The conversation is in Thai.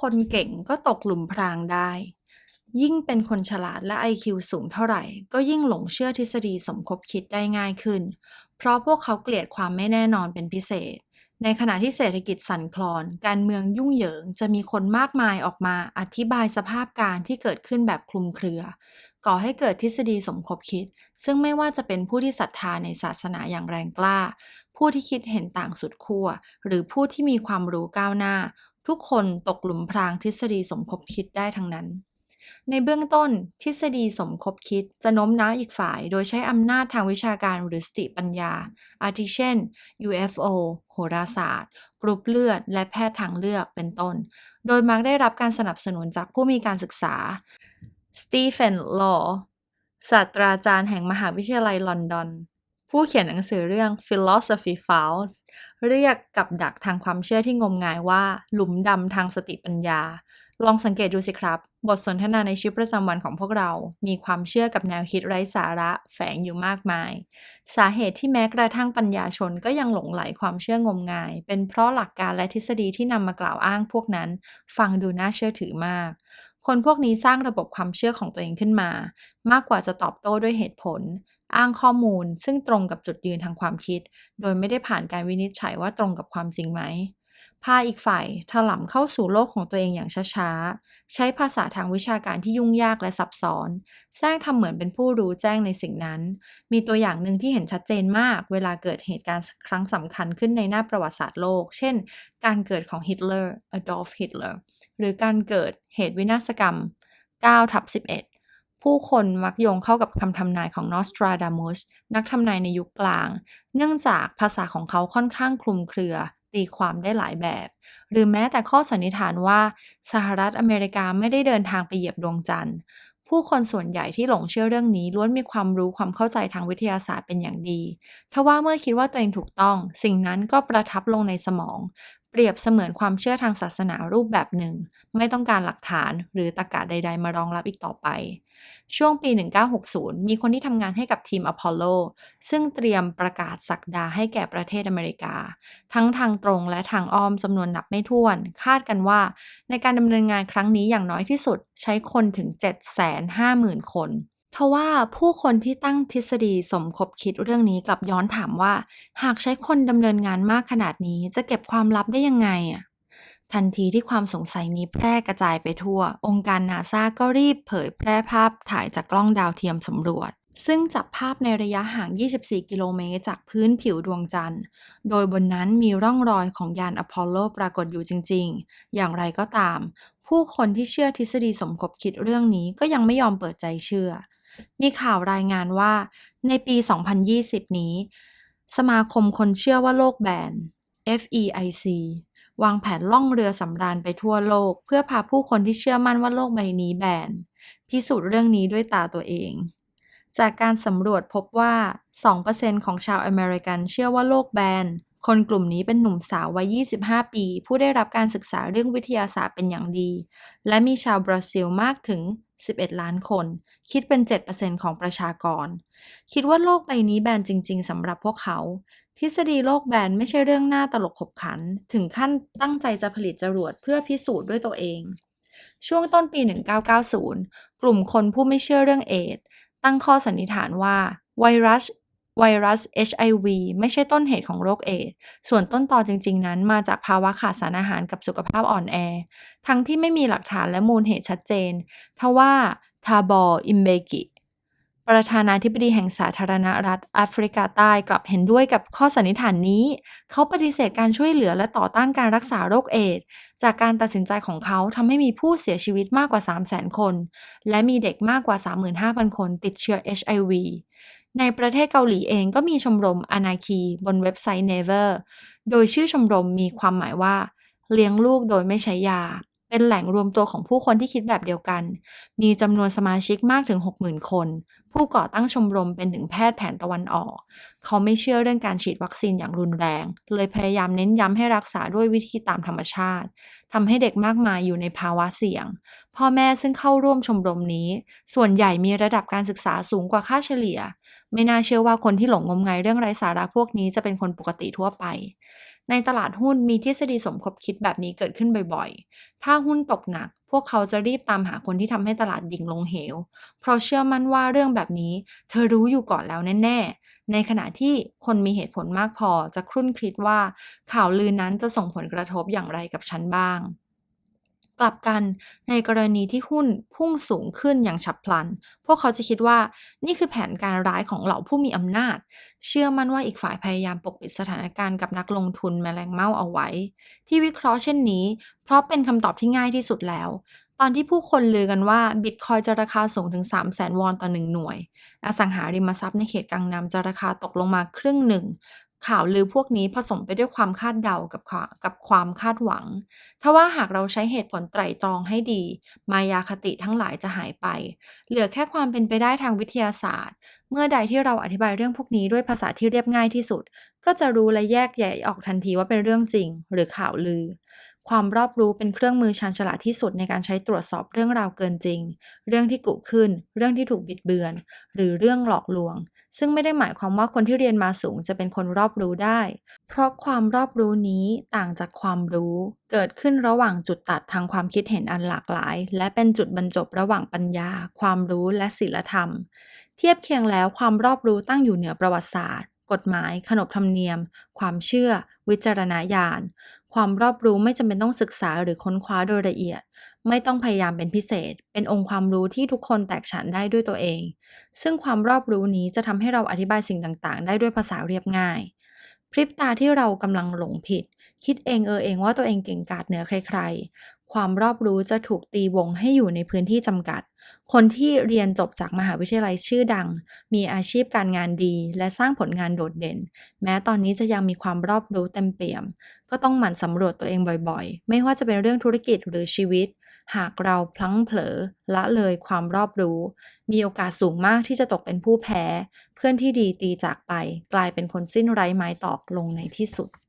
คนเก่งก็ตกหลุมพรางได้ ยิ่งเป็นคนฉลาดและ IQ สูงเท่าไหร่ ก็ยิ่งหลงเชื่อทฤษฎีสมคบคิดได้ง่ายขึ้น เพราะพวกเขาเกลียดความไม่แน่นอนเป็นพิเศษ ในขณะที่เศรษฐกิจสั่นคลอน การเมืองยุ่งเหยิงจะมีคนมากมายออกมาอธิบายสภาพการที่เกิดขึ้นแบบคลุมเครือ ก่อให้เกิดทฤษฎีสมคบคิด ซึ่งไม่ว่าจะเป็นผู้ที่ศรัทธาในศาสนาอย่างแรงกล้าผู้ที่คิดเห็นต่างสุดขั้วหรือผู้ที่มีความรู้ก้าวหน้า ทุกคนตกหลุมพรางทฤษฎีสมคบคิดได้ทั้งนั้น ในเบื้องต้นทฤษฎีสมคบคิดจะโน้มน้าวอีกฝ่าย โดยใช้อำนาจทางวิชาการหรือสติปัญญา อาทิเช่น UFO โหราศาสตร์ กรุ๊ปเลือด และแพทย์ทางเลือกเป็นต้น โดยมักได้รับการสนับสนุนจากผู้มีการศึกษาสตีเฟนลอว์ศาสตราจารย์แห่งมหาวิทยาลัยลอนดอน ผู้เขียนหนังสือเรื่อง Philosophy Files เรียกกับดักทางความเชื่อที่งมงายว่า หลุมดำทางสติปัญญา ลองสังเกตดูสิครับ บทสนทนาในชีวิตประจำวันของพวกเรา มีความเชื่อกับแนวคิดไร้สาระแฝงอยู่มากมาย สาเหตุที่แม้กระทั่งปัญญาชนก็ยังหลงไหลความเชื่องมงาย เป็นเพราะหลักการและทฤษฎีที่นำมากล่าวอ้างพวกนั้น ฟังดูน่าเชื่อถือมาก คนพวกนี้สร้างระบบความเชื่อของตัวเองขึ้นมา มากกว่าจะตอบโต้ด้วยเหตุผล อ้างข้อมูล ซึ่งตรงกับจุดยืนทางความคิด โดยไม่ได้ผ่านการวินิจฉัยว่าตรงกับความจริงไหม พาอีกฝ่ายถลำเข้าสู่โลกของตัวเองอย่างช้าๆ ใช้ภาษาทางวิชาการที่ยุ่งยากและซับซ้อนแสร้งทำเหมือนเป็นผู้รู้แจ้งในสิ่งนั้น มีตัวอย่างหนึ่งที่เห็นชัดเจนมาก เวลาเกิดเหตุการณ์ครั้งสำคัญขึ้นในหน้าประวัติศาสตร์โลก เช่น การเกิดของฮิตเลอร์ Adolf Hitler หรือการเกิดเหตุวินาศกรรม9ทับ11ผู้คนมักโยงเข้ากับคำทำนายของนอสตราดามุสนักทำนายในยุคกลาง เนื่องจากภาษาของเขาค่อนข้างคลุมเครือ ตีความได้หลายแบบ หรือแม้แต่ข้อสันนิษฐานว่า สหรัฐอเมริกาไม่ได้เดินทางไปเหยียบดวงจันทร์ ผู้คนส่วนใหญ่ที่หลงเชื่อเรื่องนี้ล้วนมีความรู้ความเข้าใจทางวิทยาศาสตร์เป็นอย่างดี ทว่าเมื่อคิดว่าตัวเองถูกต้อง สิ่งนั้นก็ประทับลงในสมอง เปรียบเสมือนความเชื่อทางศาสนารูปแบบหนึ่ง ไม่ต้องการหลักฐานหรือตรรกะใด ๆ มารองรับอีกต่อไป ช่วงปี 1960 มีคนที่ทำงานให้กับทีมอพอลโล ซึ่งเตรียมประกาศสักดาให้แก่ประเทศอเมริกา ทั้งทางตรงและทางอ้อมจำนวนนับไม่ถ้วน คาดกันว่าในการดำเนินงานครั้งนี้อย่างน้อยที่สุดใช้คนถึง 750,000 คน ทว่าผู้คนที่ตั้งทฤษฎีสมคบคิดเรื่องนี้กลับย้อนถามว่า หากใช้คนดำเนินงานมากขนาดนี้จะเก็บความลับได้ยังไงอะทันทีที่ความสงสัยนี้แพร่กระจายไปทั่ว องค์การนาซาก็รีบเผยแพร่ภาพถ่ายจากกล้องดาวเทียมสำรวจ ซึ่งจับภาพในระยะห่าง 24 กิโลเมตรจากพื้นผิวดวงจันทร์ โดยบนนั้นมีร่องรอยของยานอพอลโลปรากฏอยู่จริง ๆ อย่างไรก็ตาม ผู้คนที่เชื่อทฤษฎีสมคบคิดเรื่องนี้ก็ยังไม่ยอมเปิดใจเชื่อ มีข่าวรายงานว่าในปี 2020 นี้ สมาคมคนเชื่อว่าโลกแบน FEIC วางแผนล่องเรือสำราญไปทั่วโลก เพื่อพาผู้คนที่เชื่อมั่นว่าโลกใบนี้แบนพิสูจน์เรื่องนี้ด้วยตาตัวเอง จากการสำรวจพบว่า 2%ของชาวอเมริกันเชื่อว่าโลกแบนคนกลุ่มนี้เป็นหนุ่มสาววัย 25 ปี ผู้ได้รับการศึกษาเรื่องวิทยาศาสตร์เป็นอย่างดี และมีชาวบราซิลมากถึง 11 ล้านคน คิดเป็น 7%ของประชากร คิดว่าโลกใบนี้แบนจริง ๆสำหรับพวกเขา ทฤษฎีโลกแบนไม่ใช่เรื่องน่าตลกขบขัน ถึงขั้นตั้งใจจะผลิตจรวดเพื่อพิสูจน์ด้วยตัวเอง ช่วงต้นปี 1990 กลุ่มคนผู้ไม่เชื่อเรื่องเอดส์ตั้งข้อสันนิษฐานว่าไวรัส ไวรัส HIV ไม่ใช่ต้นเหตุของโรคเอดส์ส่วนต้นตอจริง ๆ นั้นมาจากภาวะขาดสารอาหารกับสุขภาพอ่อนแอ ทั้งที่ไม่มีหลักฐานและมูลเหตุชัดเจน ทว่าทาบอร์อิมเบกิประธานาธิบดีแห่งสาธารณรัฐแอฟริกาใต้กลับเห็นด้วยกับข้อสันนิษฐานนี้ เขาปฏิเสธการช่วยเหลือและต่อต้านการรักษาโรคเอดส์จากการตัดสินใจของเขาทำให้มีผู้เสียชีวิตมากกว่า 300,000 คน และมีเด็กมากกว่า 35,000 คนติดเชื้อ HIV ในประเทศเกาหลีเองก็มีชมรมอนาคีบนเว็บไซต์ Never โดยชื่อชมรมมีความหมายว่า เลี้ยงลูกโดยไม่ใช้ยา เป็นแหล่งรวมตัวของผู้คนที่คิดแบบเดียวกัน มีจำนวนสมาชิกมากถึง 60,000 คน ผู้ก่อตั้งชมรมเป็นถึงแพทย์แผนตะวันออก เขาไม่เชื่อเรื่องการฉีดวัคซีนอย่างรุนแรง เลยพยายามเน้นย้ำให้รักษาด้วยวิธีตามธรรมชาติทำให้เด็กมากมายอยู่ในภาวะเสี่ยง พ่อแม่ซึ่งเข้าร่วมชมรมนี้ ส่วนใหญ่มีระดับการศึกษาสูงกว่าค่าเฉลี่ย ไม่น่าเชื่อว่าคนที่หลงงมงายเรื่องไร้สาระพวกนี้จะเป็นคนปกติทั่วไป ในตลาดหุ้นมีทฤษฎีสมคบคิดแบบนี้เกิดขึ้นบ่อยๆ ถ้าหุ้นตกหนัก พวกเขาจะรีบตามหาคนที่ทำให้ตลาดดิ่งลงเหว เพราะเชื่อมั่นว่าเรื่องแบบนี้ เธอรู้อยู่ก่อนแล้วแน่ๆ ในขณะที่คนมีเหตุผลมากพอจะครุ่นคิดว่าข่าวลือนั้นจะส่งผลกระทบอย่างไรกับฉันบ้าง กลับกันในกรณีที่หุ้นพุ่งสูงขึ้นอย่างฉับพลัน พวกเขาจะคิดว่านี่คือแผนการร้ายของเหล่าผู้มีอำนาจ เชื่อมั่นว่าอีกฝ่ายพยายามปกปิดสถานการณ์กับนักลงทุนแมลงเม่าเอาไว้ ที่วิเคราะห์เช่นนี้ เพราะเป็นคำตอบที่ง่ายที่สุดแล้ว ตอนที่ผู้คนลือกันว่าบิตคอยจะราคาสูงถึง 3 0 0แสนวอนต่อหนึ่งหน่วย อสังหาริมทรัพย์ในเขตกังนำจะราคาตกลงมาครึ่งหนึ่ง ข่าวลือพวกนี้ผสมไปด้วยความคาดเดากับกับความคาดหวังทว่าหากเราใช้เหตุผลไตร่ตรองให้ดี มายาคติทั้งหลายจะหายไป เหลือแค่ความเป็นไปได้ทางวิทยาศาสตร์ เมื่อใดที่เราอธิบายเรื่องพวกนี้ด้วยภาษาที่เรียบง่ายที่สุด ก็จะรู้และแยกแยะออกทันทีว่าเป็นเรื่องจริง หรือข่าวลือ ความรอบรู้เป็นเครื่องมือชาญฉลาดที่สุดในการใช้ตรวจสอบเรื่องราวเกินจริง เรื่องที่กุขึ้น เรื่องที่ถูกบิดเบือน หรือเรื่องหลอกลวง ซึ่งไม่ได้หมายความว่าคนที่เรียนมาสูงจะเป็นคนรอบรู้ได้ เพราะความรอบรู้นี้ต่างจากความรู้ เกิดขึ้นระหว่างจุดตัดทางความคิดเห็นอันหลากหลาย และเป็นจุดบรรจบระหว่างปัญญา ความรู้และศีลธรรม เทียบเคียงแล้วความรอบรู้ตั้งอยู่เหนือประวัติศาสตร์ กฎหมาย ขนบธรรมเนียม ความเชื่อ วิจารณญาณ ความรอบรู้ไม่จำเป็นต้องศึกษาหรือค้นคว้าโดยละเอียด ไม่ต้องพยายามเป็นพิเศษ เป็นองค์ความรู้ที่ทุกคนแตกฉานได้ด้วยตัวเอง ซึ่งความรอบรู้นี้จะทำให้เราอธิบายสิ่งต่างๆ ได้ด้วยภาษาเรียบง่าย พริบตาที่เรากำลังหลงผิด คิดเองเออเองว่าตัวเองเก่งกาจเหนือใคร ๆ ความรอบรู้จะถูกตีวงให้อยู่ในพื้นที่จำกัด คนที่เรียนจบจากมหาวิทยาลัยชื่อดัง มีอาชีพการงานดี และสร้างผลงานโดดเด่น แม้ตอนนี้จะยังมีความรอบรู้เต็มเปี่ยม ก็ต้องหมั่นสำรวจตัวเองบ่อยๆ ไม่ว่าจะเป็นเรื่องธุรกิจหรือชีวิต หากเราพลั้งเผลอละเลยความรอบรู้ มีโอกาสสูงมากที่จะตกเป็นผู้แพ้ เพื่อนที่ดีตีจากไป กลายเป็นคนสิ้นไร้ไม้ตอกลงในที่สุด